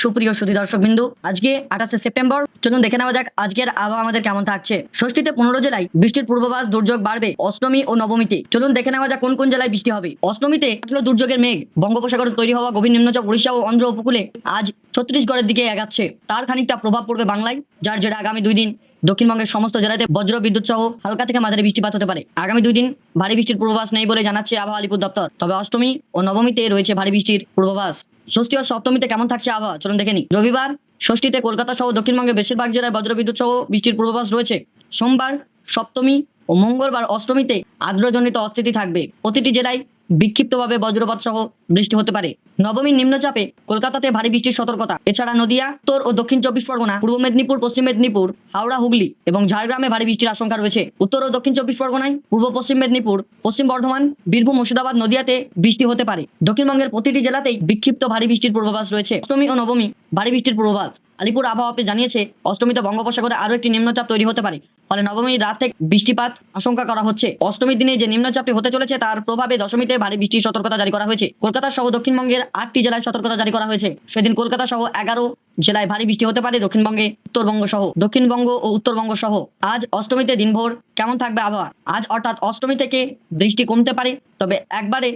সুপ্রিয় সুধী দর্শক বিন্দু আজকে আঠাশে সেপ্টেম্বর, চলুন দেখে নেওয়া যাক আজকের আবহাওয়া আমাদের কেমন থাকছে। ষষ্ঠীতে পনেরো জেলায় বৃষ্টির পূর্বাভাস, দুর্যোগ বাড়বে অষ্টমী ও নবমীতে। চলুন দেখে নেওয়া যাক কোন কোন জেলায় বৃষ্টি হবে। অষ্টমীতে আসলো দুর্যোগের মেঘ। বঙ্গোপসাগরে তৈরি হওয়া গভীর নিম্নচাপ উড়িষ্যা ও অন্ধ্র উপকূলে আজ ছত্তিশগড়ের দিকে এগাচ্ছে। তার খানিকটা প্রভাব পড়বে বাংলায়, যার জেরে আগামী দুই দিন দক্ষিণবঙ্গের সমস্ত জেলাতে বজ্র বিদ্যুৎ সহ হালকা থেকে মাঝারি বৃষ্টিপাত হতে পারে। আগামী দুই দিন ভারী বৃষ্টির পূর্বাভাস নেই বলে জানাচ্ছে আবহাওয়া আলিপুর দপ্তর। তবে অষ্টমী ও নবমীতে রয়েছে ভারী বৃষ্টির পূর্বাভাস। ষষ্ঠী ও সপ্তমীতে কেমন থাকছে আবহাওয়া? চলুন দেখে নি রবিবার, ষষ্ঠীতে কলকাতা সহ দক্ষিণবঙ্গের বেশিরভাগ জেলায় বজ্রবিদ্যুৎ সহ বৃষ্টির পূর্বাভাস রয়েছে। সোমবার, সপ্তমী ও মঙ্গলবার অষ্টমীতে আর্দ্রজনিত অস্থিতি থাকবে। প্রতিটি জেলায় বিক্ষিপ্তভাবে বজ্রপাত সহ বৃষ্টি হতে পারে। নবমীর নিম্নচাপে কলকাতাতে ভারী বৃষ্টির সতর্কতা। এছাড়া নদিয়া, উত্তর ও দক্ষিণ চব্বিশ পরগনা, পূর্ব মেদিনীপুর, পশ্চিম মেদিনীপুর, হাওড়া, হুগলি এবং ঝাড়গ্রামে ভারী বৃষ্টির আশঙ্কা রয়েছে। উত্তর ও দক্ষিণ চব্বিশ পরগনায়, পূর্ব পশ্চিম মেদিনীপুর, পশ্চিম বর্ধমান, বীরভূম, মুর্শিদাবাদ নদিয়াতে বৃষ্টি হতে পারে। দক্ষিণবঙ্গের প্রতিটি জেলাতেই বিক্ষিপ্ত ভারী বৃষ্টির পূর্বাভাস রয়েছে। অষ্টমী ও নবমী ভারী বৃষ্টির পূর্বাভাস। আলিপুর আবহাওয়া অফিস জানিয়েছে, অষ্টমীতে বঙ্গোপসাগরে আরও একটি নিম্নচাপ তৈরি হতে পারে। ফলে নবমীর রাত থেকে বৃষ্টিপাত আশঙ্কা করা হচ্ছে। অষ্টমীর দিনে যে নিম্নচাপটি হতে চলেছে, তার প্রভাবে দশমীতে ভারী বৃষ্টির সতর্কতা জারি করা হয়েছে। কলকাতা সহ দক্ষিণবঙ্গের আটটি জেলায় সতর্কতা জারি করা হয়েছে। সেদিন কলকাতা সহ এগারো জেলায় ভারী বৃষ্টি হতে পারে, দক্ষিণবঙ্গে উত্তরবঙ্গ সহ। দক্ষিণবঙ্গ ও উত্তরবঙ্গ সহ। আজ অষ্টমীতে দিনভর কেমন থাকবে আবহাওয়া? আজ অর্থাৎ অষ্টমী থেকে বৃষ্টি কমতে পারে, তবে একবারে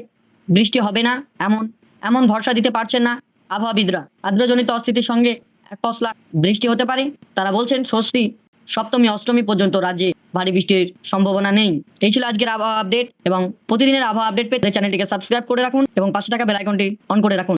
বৃষ্টি হবে না, এমন এমন ভরসা দিতে পারছেন না আবহাওয়াবিদরা। আর্দ্রজনিত অস্থিতির সঙ্গে পশলা বৃষ্টি হতে পারে। তারা বলছেন, ষষ্ঠী, সপ্তমী, অষ্টমী পর্যন্ত রাজ্যে ভারী বৃষ্টির সম্ভাবনা নেই। এই ছিল আজকের আবহাওয়া আপডেট এবং প্রতিদিনের আবহাওয়া আপডেট পেতে চ্যানেলটিকে সাবস্ক্রাইব করে রাখুন এবং পাশে থাকা বেল আইকনটি অন করে রাখুন।